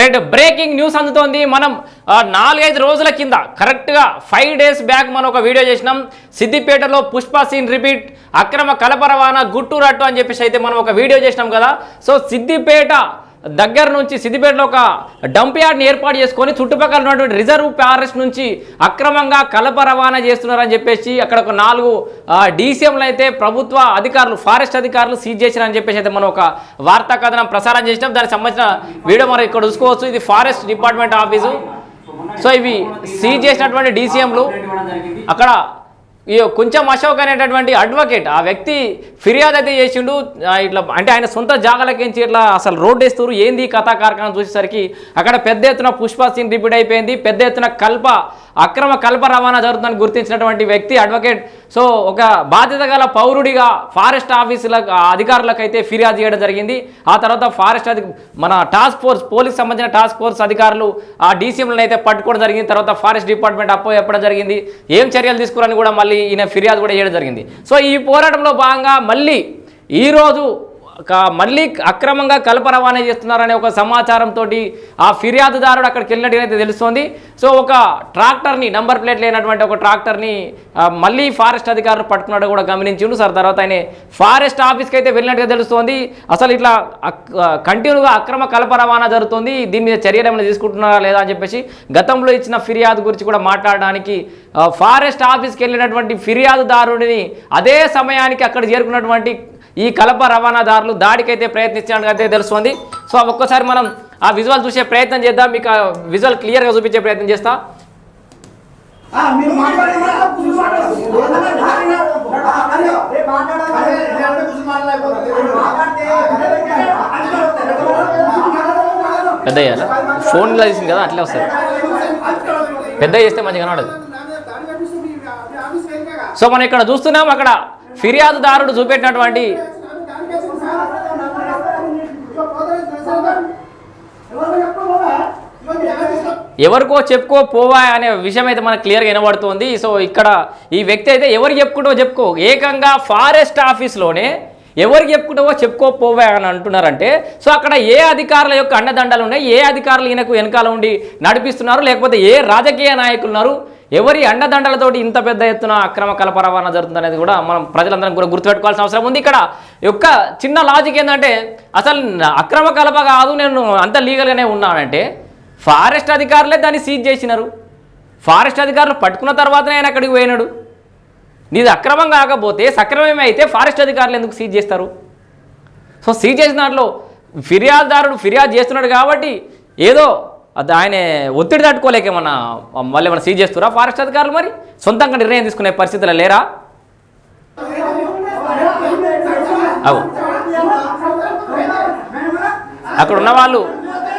Right breaking news అందుతోంది. మనం నాలుగైదు రోజుల కింద కరెక్ట్గా ఫైవ్ డేస్ బ్యాక్ మనం ఒక వీడియో చేసినాం. సిద్దిపేటలో పుష్ప సీన్ రిపీట్ అక్రమ కలప రవాణా గుట్టు రట్టు అని చెప్పేసి అయితే మనం ఒక వీడియో చేసినాం కదా. సో సిద్దిపేట దగ్గర నుంచి సిద్దిపేటలో ఒక డంప్ యార్డ్ని ఏర్పాటు చేసుకొని చుట్టుపక్కల ఉన్నటువంటి రిజర్వ్ ఫారెస్ట్ నుంచి అక్రమంగా కలప రవాణా చేస్తున్నారని చెప్పేసి అక్కడ ఒక నాలుగు డీసీఎంలు అయితే ప్రభుత్వ అధికారులు ఫారెస్ట్ అధికారులు సీజ్ చేసినారని చెప్పేసి అయితే మనం ఒక వార్తా కథనం ప్రసారం చేసినాం. దానికి సంబంధించిన వీడియో మనం ఇక్కడ చూసుకోవచ్చు. ఇది ఫారెస్ట్ డిపార్ట్మెంట్ ఆఫీసు. సో ఇవి సీజ్ చేసినటువంటి డీసీఎంలు. అక్కడ కొంచెం అశోక్ అనేటటువంటి అడ్వకేట్ ఆ వ్యక్తి ఫిర్యాదు అయితే చేసిండు ఇట్లా అంటే ఆయన సొంత జాగాలకేంచి ఇట్లా అసలు రోడ్డు వేస్తారు ఏంది కథా కార్ఖాన చూసేసరికి అక్కడ పెద్ద ఎత్తున పుష్ప సీన్ రిపీట్ అయిపోయింది పెద్ద ఎత్తున కల్ప అక్రమ కల్ప రవాణా జరుగుతుందని గుర్తించినటువంటి వ్యక్తి అడ్వకేట్ సో ఒక బాధ్యత గల పౌరుడిగా ఫారెస్ట్ ఆఫీసుల అధికారులకు అయితే ఫిర్యాదు చేయడం జరిగింది. ఆ తర్వాత ఫారెస్ట్ అధి మన టాస్క్ ఫోర్స్ పోలీస్ సంబంధించిన టాస్క్ ఫోర్స్ అధికారులు ఆ డీసీఎంలను అయితే పట్టుకోవడం జరిగింది. తర్వాత ఫారెస్ట్ డిపార్ట్మెంట్ అప్పో చెప్పడం జరిగింది. ఏం చర్యలు తీసుకురని కూడా మళ్ళీ ఈయన ఫిర్యాదు కూడా చేయడం జరిగింది. సో ఈ పోరాటంలో భాగంగా మళ్ళీ ఈరోజు మళ్ళీ అక్రమంగా కలప రవాణా చేస్తున్నారనే ఒక సమాచారంతో ఆ ఫిర్యాదుదారుడు అక్కడికి వెళ్ళినట్టుగా అయితే తెలుస్తోంది. సో ఒక ట్రాక్టర్ని నంబర్ ప్లేట్ లేనటువంటి ఒక ట్రాక్టర్ని మళ్ళీ ఫారెస్ట్ అధికారులు పట్టుకున్నాడు కూడా గమనించిండు. సార్ తర్వాత ఆయన ఫారెస్ట్ ఆఫీస్కి అయితే వెళ్ళినట్టుగా తెలుస్తోంది. అసలు ఇట్లా కంటిన్యూగా అక్రమ కలప రవాణా జరుగుతుంది. దీని మీద చర్యలు ఏమైనా తీసుకుంటున్నారా లేదా అని చెప్పేసి గతంలో ఇచ్చిన ఫిర్యాదు గురించి కూడా మాట్లాడడానికి ఫారెస్ట్ ఆఫీస్కి వెళ్ళినటువంటి ఫిర్యాదుదారుడిని అదే సమయానికి అక్కడ చేరుకున్నటువంటి ఈ కలప రవాణాదారులు దాడికైతే ప్రయత్నించినట్టు అయితే తెలుస్తుంది సో ఒక్కసారి మనం ఆ విజువల్ చూసే ప్రయత్నం చేద్దాం మీకు ఆ విజువల్ క్లియర్గా చూపించే ప్రయత్నం చేస్తా. పెద్ద చేయాలా ఫోన్లో తీసింది కదా అట్లే వస్తుంది పెద్ద చేస్తే మంచిగా కనబడదు సో మనం ఇక్కడ చూస్తున్నాం అక్కడ ఫిర్యాదుదారుడు చూపెట్టినటువంటి ఎవరికో చెప్పుకో పోవా అనే విషయం అయితే మనకు క్లియర్గా వినబడుతుంది. సో ఇక్కడ ఈ వ్యక్తి అయితే ఎవరు చెప్పుకుంటో చెప్పుకో. ఏకంగా ఫారెస్ట్ ఆఫీస్లోనే ఎవరు చెప్పుకుంటావో చెప్పుకోపోవా అని అంటున్నారంటే సో అక్కడ ఏ అధికారుల యొక్క అండదండలు ఉన్నాయి? ఏ అధికారులు ఈయనకు వెనకాల ఉండి నడిపిస్తున్నారు? లేకపోతే ఏ రాజకీయ నాయకులు ఉన్నారు? ఎవరి అండదండలతోటి ఇంత పెద్ద ఎత్తున అక్రమ కలప రవాణా జరుగుతుంది అనేది కూడా మనం ప్రజలందరం కూడా గుర్తుపెట్టుకోవాల్సిన అవసరం ఉంది. ఇక్కడ యొక్క చిన్న లాజిక్ ఏంటంటే అసలు అక్రమ కలప కాదు నేను అంత లీగల్గానే ఉన్నానంటే ఫారెస్ట్ అధికారులే దాన్ని సీజ్ చేసినారు. ఫారెస్ట్ అధికారులు పట్టుకున్న తర్వాతనే ఆయన అక్కడికి పోయినాడు. నీది అక్రమం కాకపోతే సక్రమమే అయితే ఫారెస్ట్ అధికారులు ఎందుకు సీజ్ చేస్తారు? సో సీజ్ చేసిన దాంట్లో ఫిర్యాదుదారుడు ఫిర్యాదు చేస్తున్నాడు కాబట్టి ఏదో అది ఆయన ఒత్తిడి తట్టుకోలేక ఏమన్నా మళ్ళీ ఏమన్నా సీజ్ చేస్తారా ఫారెస్ట్ అధికారులు మరి? సొంతంగా నిర్ణయం తీసుకునే పరిస్థితులు లేరా? అవు. అక్కడ ఉన్న వాళ్ళు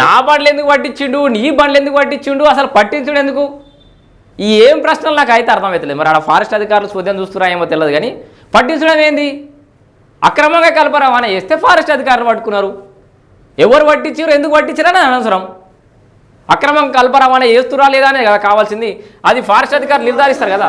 నా బండ్లు ఎందుకు పట్టించిండు నీ బండ్లు ఎందుకు పట్టించిండు అసలు పట్టించుడు ఎందుకు ఈ ఏం ప్రశ్నలు నాకు అయితే అర్థమవుతలేదు మరి ఆడ ఫారెస్ట్ అధికారులు చూద్దాం చూస్తున్నా ఏమో తెలియదు కానీ పట్టించడం ఏంది అక్రమంగా కలప రవాణా చేస్తే ఫారెస్ట్ అధికారులు పట్టుకున్నారు ఎవరు పట్టించారు ఎందుకు పట్టించారని అనవసరం అక్రమం కలప రవాణా చేస్తురా లేదా అనేది కదా కావాల్సింది అది ఫారెస్ట్ అధికారులు నిర్ధారిస్తారు కదా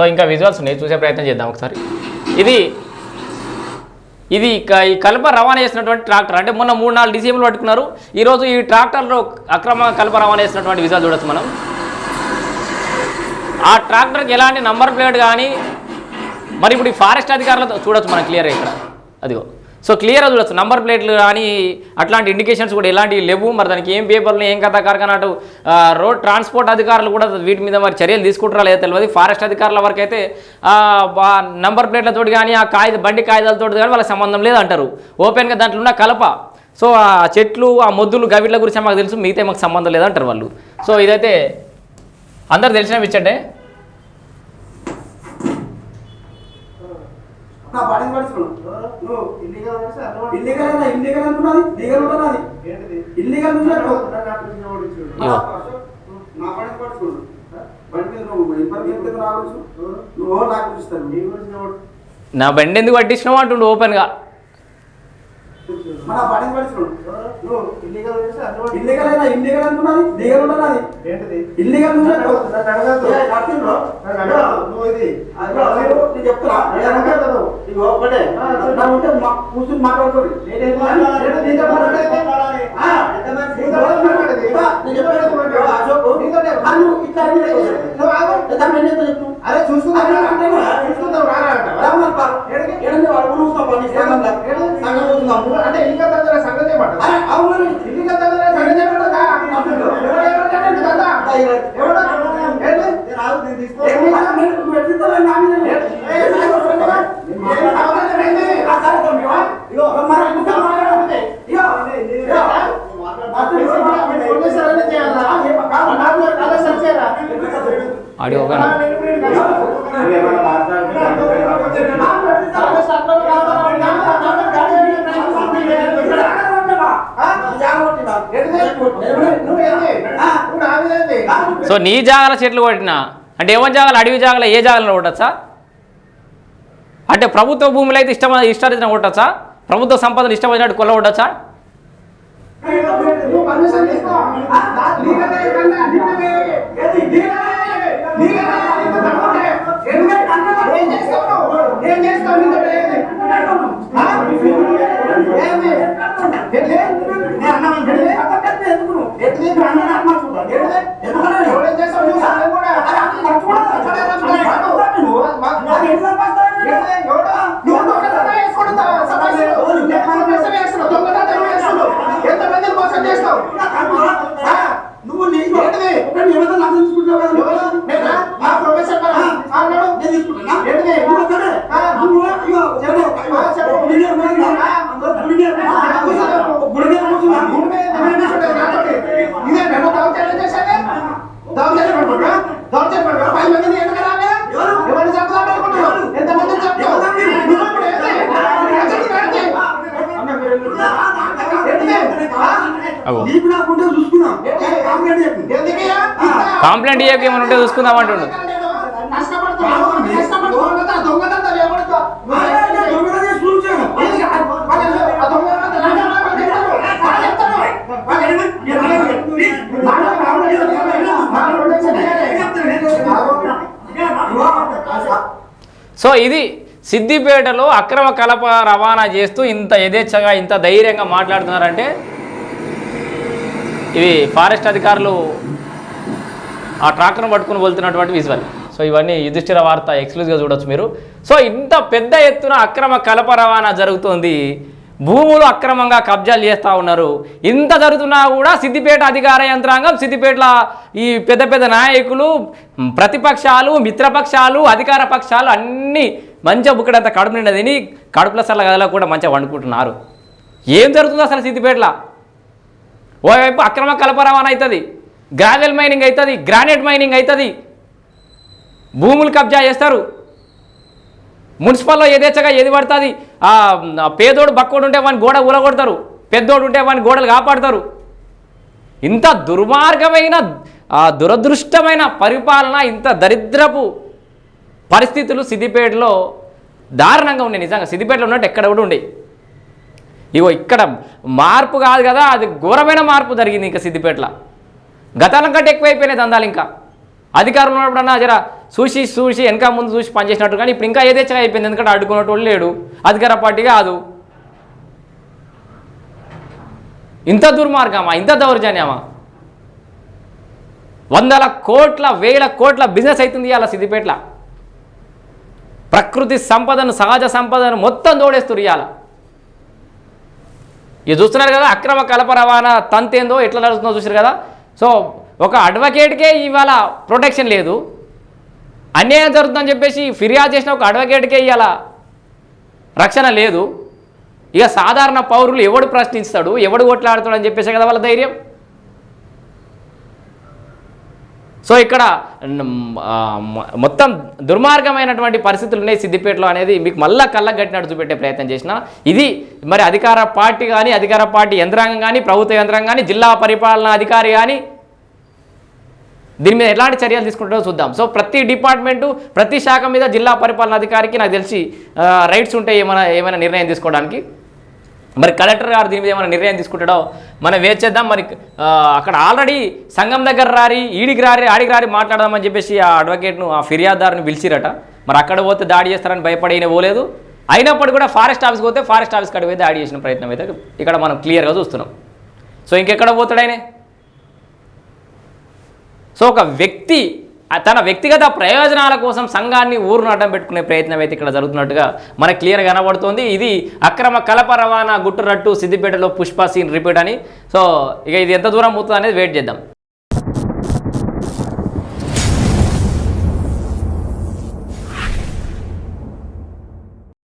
సో ఇంకా విజువల్స్ ఉన్నాయి. చూసే ప్రయత్నం చేద్దాం ఒకసారి. ఇది ఇది ఈ కలప రవాణా చేసినటువంటి ట్రాక్టర్ అంటే మొన్న మూడు నాలుగు డిసీఎంలు పట్టుకున్నారు. ఈరోజు ఈ ట్రాక్టర్లో అక్రమ కలప రవాణా చేసినటువంటి విజువల్ చూడొచ్చు మనం. ఆ ట్రాక్టర్కి ఎలాంటి నంబర్ ప్లేట్ కానీ మరి ఇప్పుడు ఈ ఫారెస్ట్ అధికారులతో చూడొచ్చు మనం క్లియర్గా ఇక్కడ. అదిగో. సో క్లియర్ చూడొచ్చు. నంబర్ ప్లేట్లు కానీ అట్లాంటి ఇండికేషన్స్ కూడా ఎలాంటివి లేవు. మరి దానికి ఏం పేపర్లు ఏం కథ కార్ఖానాటు రోడ్ ట్రాన్స్పోర్ట్ అధికారులు కూడా వీటి మీద మరి చర్యలు తీసుకుంటారా లేదో తెలియదు. ఫారెస్ట్ అధికారుల వరకు అయితే నంబర్ ప్లేట్లతో కానీ ఆ కాగిత బండి కాగితాలతో కానీ వాళ్ళకి సంబంధం లేదంటారు. ఓపెన్గా దాంట్లో ఉన్న కలప. సో ఆ చెట్లు ఆ మొద్దులు గవిట్ల గురించి మాకు తెలుసు. మిగతా మాకు సంబంధం లేదంటారు వాళ్ళు. సో ఇదైతే అందరు తెలిసిన విచ్చండే నా బాడీని పడుతున్నాను నువ్వు ఇల్లీగల్ అన్నా ఇల్లీగల్ అంటున్నది లీగల్ ఉంటున్నది ఇల్లీగల్ ఉన్నట్టు. నా బాడీని చూస్తాను నా బండి ఎందుకు పట్టించినావు అంటుండు ఓపెన్గా మన బాడీని నువ్వు ఇల్లీగల్ అయినా ఇల్లీగల్ అంటున్నది లీగల్ ఇల్లీగల్? నువ్వు ఇది. నేను చెప్తున్నా. ఇగో ఒకటే. ఉంటే కూర్చుని మాట్లాడుకోరు నేనేం మాట్లాడేది. ఆ, నీతో మాట్లాడేది. ఇగో, నేను చెప్పేది ఇగో, అశోక్, నీతోనే. ఆ, నువ్వు ఇట్లా అన్ని లేదు. నువ్వు ఆగు. లేదా నేను నీతో చెప్పు. అరే చూసుకుందాం అరే, రా. అంటే కూడా. చూసుకుందాం రా రా అంటావా? రామన్ పార్. ఏడికి? ఏడంది వాడిని సంఘంలో. సంఘం చూస్తున్నాము. అంటే దందా సంగతి చేయమంటావా? అరే, అవును దందా సంగతి చేయమంటావా? ఎవడు ఎవరు అంటే దందా? ఎవడు? ఏంటి? ఏం చేసినా నేను- నువ్వు ఎట్లా ఇస్తావో నా మీద లేదు. ఏ, ఏ, చూసుకుందామా? ఏం కావాలంటే ఏంటి? ఆ, సరే తమ్మి, ఇగో. ఇగో, మరి కూర్చొని మాట్లాడు. ఇగో, ఇగో. ఫోన్ చేసి అవన్నీ చేయాలా? కాదు, నాకు అలా సెర్చ్ చేయరా? ఆడియో ఆ, నేను ఇప్పుడు ఈడికి సర్వీస్ అట్లా కావాలా? నా- నా- నా గాడి ఏమి? ఆ? ఏంటిది? నువ్వు ఏంది? నువ్వు నా మీద ఏంది? సో నీ జాగాల చెట్లు కొట్టినా? అంటే ఏమని జాగాలు? అడవి జాగాల? ఏ జాగాలో కొట్టచ్చా? అంటే ప్రభుత్వ భూములు అయితే ఇష్టం ఇష్టారీతిన కొట్టచ్చా? ప్రభుత్వ సంపదలు ఇష్టం వచ్చినట్టు కొల్ల కొట్టచ్చా? పర్మిషన్ తీసుకో. నా- లీగల్ ఏ కన్నా నిన్ననే. లీగల్ ఏ నీకు దమ్ముంటే. ఏం చేస్తావు నువ్వు? ఏం చేస్తావు నీతో ఏంది? ఆ? ఏంది? ఏంది? ఏంది? ఎవడేం చేస్తావు చూస్తా నేను కూడా. అక్కడే రమ్మని కాదు. మాకు- ఏంది? ఎవడు? నువ్వు దొంగతనం చేసుకుంటావా? సమాజంలో. నేను మోసం చేస్తున్నావు. దొంగతనం చేస్తున్నావు. ఎంతమందిని మోసం చేస్తావు ఆ? నువ్వు నీ ఏంటిది? ఒక నిమిషం నాకు తీసుకుంటావు కదా ఎవరు? నేనా? నా ప్రొఫెసర్ పరా? ఆ, నడు. నేను తీసుకుంటున్నా ఏంటిది? నువ్వు ఒక్కడే. ఆ. నువ్వు ఇగో, చెప్పు. ఆ, చెప్పు. గుడి మీద కూర్చున్నా. గుడి మీద కూర్చున్నా. గుడి మీద కూర్చున్నా. భూమి మీద ఎవరు కూర్చుంటారు నాతోటి? ఇదే నన్ను దౌర్జన్యం చేసేది? దౌర్జన్యం పడుకుంటా? దౌర్జన్యం పడుకుంటా? పది మందిని ఎందుకు రాలే? ఎవరిని చంపుదాం అనుకుంటున్నావు? ఎంతమందిని చంపుతావు? నువ్వు ఇప్పుడు ఏంటి? అసలు ఏంటి? ఏంటిది? ఆ? అగో నీకు నాకుంటే చూసుకున్నాం ఏంటి? కాంప్లైంట్ చెప్పు. ఎందుకయ్యా? కంప్లైంట్ ఇవ్వక ఏమైనా ఉంటే చూసుకుందాం అంటుండు కష్టపడుతున్నావు కష్టపడుతున్నావు కదా దొంగతనం ఎవరితో అరే, నేను దొంగతనం చేసి ప్రూవ్ చేయను. ఏది? వాళ్ళు ఆ దొంగతనం లంచం వాళ్ళు చెప్తారు. వాళ్ళు చెప్తారు. వాళ్ళు ఏమి- నేను అలాగే చెప్తున్నా. నాకు కావాలి. ఏమైనా ఉంటే చూసుకుందాం అంటుండు సో ఇది సిద్దిపేటలో అక్రమ కలప రవాణా చేస్తూ ఇంత యథేచ్ఛగా ఇంత ధైర్యంగా మాట్లాడుతున్నారంటే ఇవి ఫారెస్ట్ అధికారులు ఆ ట్రాక్ను పట్టుకుని వెళ్తున్నటువంటి విజువల్. సో ఇవన్నీ యుధిష్ఠిర వార్త ఎక్స్క్లూజివ్గా చూడొచ్చు మీరు. సో ఇంత పెద్ద ఎత్తున అక్రమ కలప రవాణా జరుగుతోంది. భూములు అక్రమంగా కబ్జాలు చేస్తూ ఉన్నారు. ఇంత జరుగుతున్నా కూడా సిద్దిపేట అధికార యంత్రాంగం సిద్దిపేటల ఈ పెద్ద పెద్ద నాయకులు ప్రతిపక్షాలు మిత్రపక్షాలు అధికార పక్షాలు అన్నీ మంచిగా బుక్కడంత కడుపు నిండా తిని కడుపుల సల్ల గదిలో కూడా మంచిగా వండుకుంటున్నారు. ఏం జరుగుతుందో అసలు సిద్దిపేటలో? ఓవైపు అక్రమ కలప రవాణా అవుతుంది. గ్రావెల్ మైనింగ్ అవుతుంది గ్రానైట్ మైనింగ్ అవుతుంది భూములు కబ్జా చేస్తారు. మున్సిపల్లో ఏదేచ్చగా ఏది పడుతుంది? పేదోడు బక్కోడు ఉంటే వాని గోడ ఊలగొడతారు. పెద్దోడు ఉంటే వాని గోడలు కాపాడతారు. ఇంత దుర్మార్గమైన దురదృష్టమైన పరిపాలన ఇంత దరిద్రపు పరిస్థితులు సిద్దిపేటలో దారుణంగా ఉన్నాయి. నిజంగా సిద్దిపేటలో ఉన్నట్టు ఎక్కడ కూడా ఉండే ఇగో ఇక్కడ మార్పు కాదు కదా అది ఘోరమైన మార్పు జరిగింది ఇంకా సిద్దిపేటలో. గతాలం కంటే ఎక్కువైపోయినాయి దందాలు ఇంకా. అధికారంలో ఉన్నప్పుడన్నా జర చూసి చూసి వెనక ముందు చూసి పనిచేసినట్టు కానీ ఇప్పుడు ఇంకా ఏదైతే అయిపోయింది? ఎందుకంటే అడ్డుకున్నట్టు లేడు. అధికార పార్టీ కాదు. ఇంత దుర్మార్గమా? ఇంత దౌర్జన్యమా? వందల కోట్ల వేల కోట్ల బిజినెస్ అవుతుంది ఇవాళ సిద్దిపేటలో. ప్రకృతి సంపదను సహజ సంపదను మొత్తం తోడేస్తున్నారు ఇవాళ. ఇది చూస్తున్నారు కదా అక్రమ కలప రవాణా తంతేందో ఎట్లా నడుస్తుందో చూసారు కదా? సో ఒక అడ్వకేట్కే ఇవాళ ప్రొటెక్షన్ లేదు. అన్యాయం జరుగుతుందని చెప్పేసి ఫిర్యాదు చేసిన ఒక అడ్వకేట్కే ఇవాళ రక్షణ లేదు. ఇక సాధారణ పౌరులు ఎవడు ప్రశ్నిస్తాడు? ఎవడు కొట్లాడుతాడు అని చెప్పేసి కదా వాళ్ళ ధైర్యం? సో ఇక్కడ మొత్తం దుర్మార్గమైనటువంటి పరిస్థితులు ఉన్నాయి సిద్దిపేటలో అనేది. మీకు మళ్ళా కళ్ళకు గట్టినట్టు చూపెట్టే ప్రయత్నం చేసిన. ఇది మరి అధికార పార్టీ కానీ అధికార పార్టీ యంత్రాంగం కానీ ప్రభుత్వ యంత్రాంగం కానీ జిల్లా పరిపాలనా అధికారి కానీ దీని మీద ఎలాంటి చర్యలు తీసుకుంటారో చూద్దాం. సో ప్రతి డిపార్ట్మెంటు ప్రతి శాఖ మీద జిల్లా పరిపాలనా అధికారికి నాకు తెలిసి రైట్స్ ఉంటాయి ఏమైనా ఏమైనా నిర్ణయం తీసుకోవడానికి మరి కలెక్టర్ గారు దీని మీద ఏమైనా నిర్ణయం తీసుకుంటాడో మనం వేచేద్దాం మరి అక్కడ ఆల్రెడీ సంఘం దగ్గర రారి ఈడికి రారి ఆడికి రారి మాట్లాడదామని చెప్పేసి ఆ అడ్వకేట్ను ఆ ఫిర్యాదుదారుని పిలిచిరట. మరి అక్కడ పోతే దాడి చేస్తారని భయపడి ఈయన పోలేదు. అయినప్పుడు కూడా ఫారెస్ట్ ఆఫీస్కి పోతే ఫారెస్ట్ ఆఫీస్కి అడిగి దాడి చేసిన ప్రయత్నం అయితే ఇక్కడ మనం క్లియర్గా చూస్తున్నాం. సో ఇంకెక్కడ పోతాడు ఆయన? సో ఒక వ్యక్తి తన వ్యక్తిగత ప్రయోజనాల కోసం సంఘాన్ని ఊరును అడ్డం పెట్టుకునే ప్రయత్నం అయితే ఇక్కడ జరుగుతున్నట్టుగా మనకు క్లియర్ కనబడుతోంది. ఇది అక్రమ కలప రవాణా గుట్టురట్టు సిద్దిపేటలో పుష్ప సీన్ రిపీట్ అని. సో ఇక ఇది ఎంత దూరం అవుతుంది అనేది వెయిట్ చేద్దాం.